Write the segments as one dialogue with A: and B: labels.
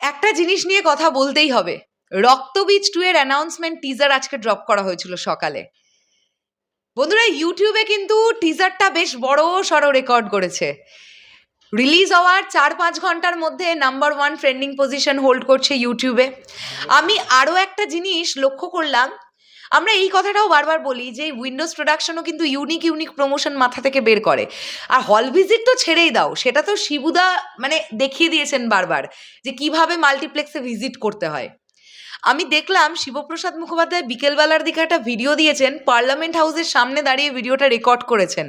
A: একটা জিনিস নিয়ে কথা বলতেই হবে। রক্তবীজ টু এর অ্যানাউন্সমেন্ট টিজার আজকে ড্রপ করা হয়েছিল সকালে। বন্ধুরা ইউটিউবে কিন্তু টিজারটা বেশ বড় সড়ো রেকর্ড করেছে। রিলিজ হওয়ার চার পাঁচ ঘণ্টার মধ্যে number one trending position hold করছে ইউটিউবে আমি আরও একটা জিনিস লক্ষ্য করলাম আমরা এই কথাটাও বারবার বলি যে উইন্ডোজ প্রোডাকশনও কিন্তু ইউনিক ইউনিক প্রমোশন মাথা থেকে বের করে। আর হল ভিজিট তো ছেড়েই দাও, সেটা তো শিবুদা মানে দেখিয়ে দিয়েছেন বারবার যে কীভাবে মাল্টিপ্লেক্সে ভিজিট করতে হয়। আমি দেখলাম শিবপ্রসাদ মুখোপাধ্যায় বিকেলবেলার দিকে একটা ভিডিও দিয়েছেন পার্লামেন্ট হাউসের সামনে দাঁড়িয়ে ভিডিওটা রেকর্ড করেছেন।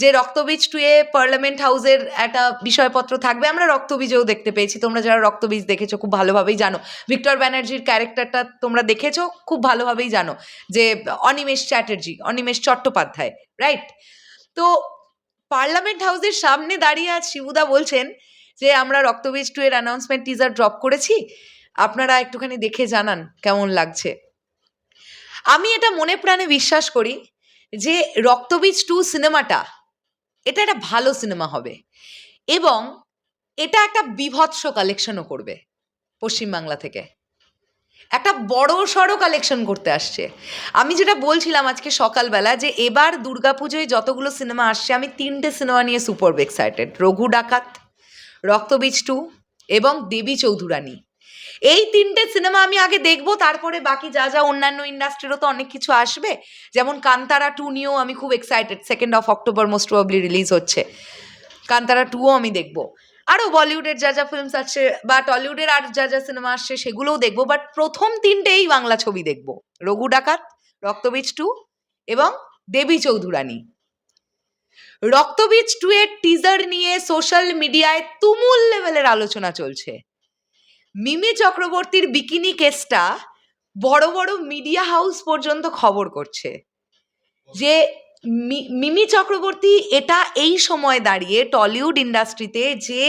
A: যে রক্তবীজ টুয়ে পার্লামেন্ট হাউসের একটা বিষয়পত্র থাকবে, আমরা রক্তবীজেও দেখতে পেয়েছি। তোমরা যারা রক্তবীজ দেখেছ, খুব ভালোভাবেই জানো। ভিক্টর ব্যানার্জির ক্যারেক্টারটা তোমরা দেখেছ, খুব ভালোভাবেই জানো। যে অনিমেষ চ্যাটার্জি, অনিমেষ চট্টোপাধ্যায় রাইট তো পার্লামেন্ট হাউসের সামনে দাঁড়িয়ে আজ শিবুদা বলছেন যে, আমরা রক্তবীজ টু এর অ্যানাউন্সমেন্ট টিজার ড্রপ করেছি। আপনারা একটুখানি দেখে জানান কেমন লাগছে? আমি এটা মনে প্রাণে বিশ্বাস করি যে রক্তবীজ টু সিনেমাটা এটা একটা ভালো সিনেমা হবে। এবং এটা একটা বিভৎস কালেকশনও করবে পশ্চিমবাংলা থেকে। একটা বড় সড়ো কালেকশন করতে আসছে। আমি যেটা বলছিলাম আজকে সকালবেলা যে এবার দুর্গাপুজোয় যতগুলো সিনেমা আসছে, আমি তিনটে সিনেমা নিয়ে সুপার এক্সাইটেড রঘু ডাকাত, রক্তবীজ টু এবং দেবী চৌধুরানী। এই তিনটে সিনেমা আমি আগে দেখব, তারপরে বাকি যা যা অন্যান্য ইন্ডাস্ট্রিরও তো অনেক কিছু আসবে। যেমন কান্তারা টু নিয়েও আমি খুব excited second of October most probably release হচ্ছে। কান্তারা টুও আমি দেখব। আরও বলিউডের যা যা ফিল্মস আসছে বা টলিউডের আর যা যা সিনেমা আসছে, সেগুলোও দেখব বাট প্রথম তিনটেই বাংলা ছবি দেখব। রঘু ডাকাত, রক্তবীজ টু এবং দেবী চৌধুরানী। রক্তবীজ টু এর টিজার নিয়ে সোশ্যাল মিডিয়ায় তুমুল লেভেলের আলোচনা চলছে। মিমি চক্রবর্তীর বিকিনি কেসটা বড় বড় মিডিয়া হাউস পর্যন্ত খবর করছে। যে মিমি চক্রবর্তী এটা এই সময় দাঁড়িয়ে টলিউড ইন্ডাস্ট্রিতে যে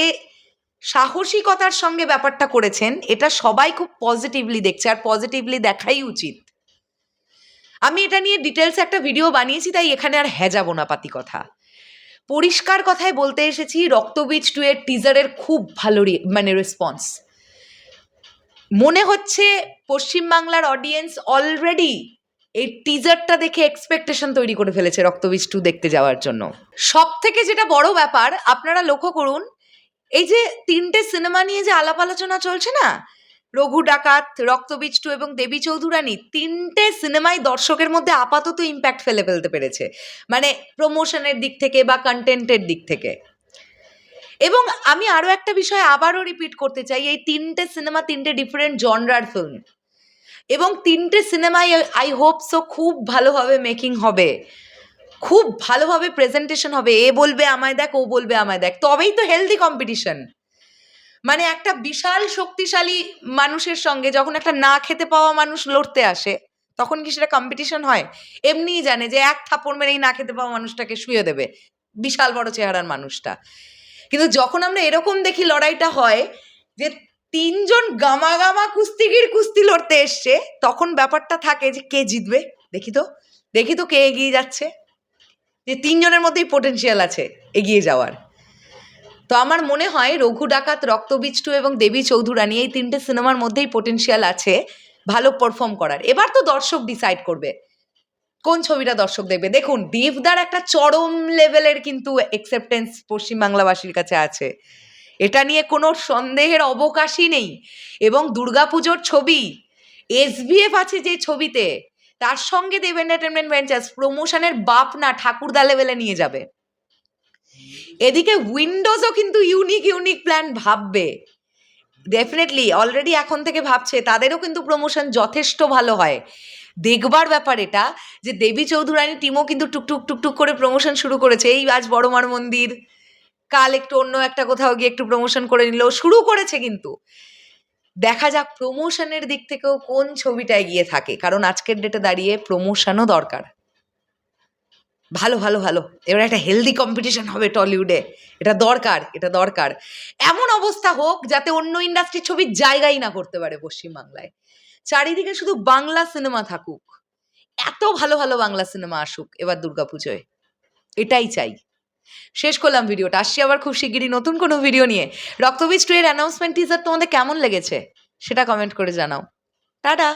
A: সাহসিকতার সঙ্গে ব্যাপারটা করেছেন, এটা সবাই খুব পজিটিভলি দেখছে আর পজিটিভলি দেখাই উচিত। আমি এটা নিয়ে ডিটেলস একটা ভিডিও বানিয়েছি, তাই এখানে আর হেজাবো না পাতি কথা। পরিষ্কার কথায় বলতে এসেছি, রক্তবীজ টু এর টিজারের খুব ভালো মানে রেসপন্স মনে হচ্ছে পশ্চিমবাংলার অডিয়েন্স অলরেডি এই টিজারটা দেখে এক্সপেকটেশন তৈরি করে ফেলেছে রক্তবীজ টু দেখতে যাওয়ার জন্য। সব থেকে যেটা বড় ব্যাপার, আপনারা লক্ষ্য করুন, এই যে তিনটে সিনেমা নিয়ে যে আলাপ আলোচনা চলছে না, রঘু ডাকাত, রক্তবীজ টু এবং দেবী চৌধুরানী, তিনটে সিনেমাই দর্শকের মধ্যে আপাতত ইম্প্যাক্ট ফেলে ফেলতে পেরেছে। মানে প্রমোশনের দিক থেকে বা কন্টেন্টের দিক থেকে। এবং আমি আরও একটা বিষয় আবারও রিপিট করতে চাই, এই তিনটে সিনেমা তিনটে ডিফারেন্ট জনরার ফিল্ম এবং তিনটে সিনেমাই আই হোপ সো খুব ভালোভাবে মেকিং হবে। খুব ভালোভাবে প্রেজেন্টেশন হবে। এ বলবে আমায় দেখ, ও বলবে আমায় দেখ। তবেই তো হেলদি কম্পিটিশন মানে একটা বিশাল শক্তিশালী মানুষের সঙ্গে যখন একটা না খেতে পাওয়া মানুষ লড়তে আসে, তখন কি সেটা কম্পিটিশন হয়? এমনিই জানে যে এক থাপ্পড় মেরেই না খেতে পাওয়া মানুষটাকে শুয়ে দেবে। বিশাল বড় চেহারার মানুষটা। কিন্তু যখন আমরা এরকম দেখি লড়াইটা হয়, যে তিনজন গামা গামা কুস্তিগির কুস্তি লড়তে এসছে, তখন ব্যাপারটা থাকে যে কে জিতবে? দেখি তো দেখি তো কে এগিয়ে যাচ্ছে। যে তিনজনের মধ্যেই পোটেনশিয়াল আছে এগিয়ে যাওয়ার। তো আমার মনে হয় রঘু ডাকাত রক্তবীজ টু এবং দেবী চৌধুরানী এই তিনটে সিনেমার মধ্যেই পোটেনশিয়াল আছে ভালো পারফর্ম করার। এবার তো দর্শক ডিসাইড করবে। কোন ছবিটা দর্শক দেখবে? দেখুন, দেবদার একটা চরম লেভেলের কিন্তু একসেপ্টেন্স পশ্চিমবাংলাবাসীর কাছে আছে। এটা নিয়ে কোনো সন্দেহের অবকাশই নেই। এবং দুর্গাপুজোর ছবি এসবিএফ আছে যে ছবিতে, তার সঙ্গে দেব এন্টারটেনমেন্ট ভেঞ্চার্স প্রমোশনের বাপ না ঠাকুরদা লেভেলে নিয়ে যাবে। এদিকে উইন্ডোজও কিন্তু ইউনিক ইউনিক প্ল্যান ভাববে। ডেফিনেটলি অলরেডি এখন থেকে ভাবছে, তাদেরও কিন্তু প্রমোশন যথেষ্ট ভালো হয়। দেখবার ব্যাপার এটা যে দেবী চৌধুরানী টিমও কিন্তু টুকটুক টুকটুক করে প্রমোশন শুরু করেছে। এই আজ বড়মার মন্দির, কাল একটু অন্য একটা কোথাও গিয়ে একটু প্রমোশন করে নিল, শুরু করেছে কিন্তু। দেখা যাক প্রমোশনের দিক থেকেও কোন ছবিটা এগিয়ে থাকে, কারণ আজকের ডেটে দাঁড়িয়ে প্রমোশনও দরকার। ভালো ভালো ভালো। এবার একটা হেলদি কম্পিটিশন হবে টলিউডে এটা দরকার এটা দরকার। এমন অবস্থা হোক যাতে অন্য ইন্ডাস্ট্রির ছবির জায়গাই না করতে পারে পশ্চিমবাংলায়। চারিদিকে শুধু বাংলা সিনেমা থাকুক। এত ভালো ভালো বাংলা সিনেমা আসুক এবার দুর্গাপুজোয়। এটাই চাই। শেষ করলাম ভিডিওটা। আসছি আবার খুব শিগগিরই নতুন কোনো ভিডিও নিয়ে। রক্তবীজ টু এর অ্যানাউন্সমেন্ট টিজার তোমাদের কেমন লেগেছে? সেটা কমেন্ট করে জানাও। টাটা!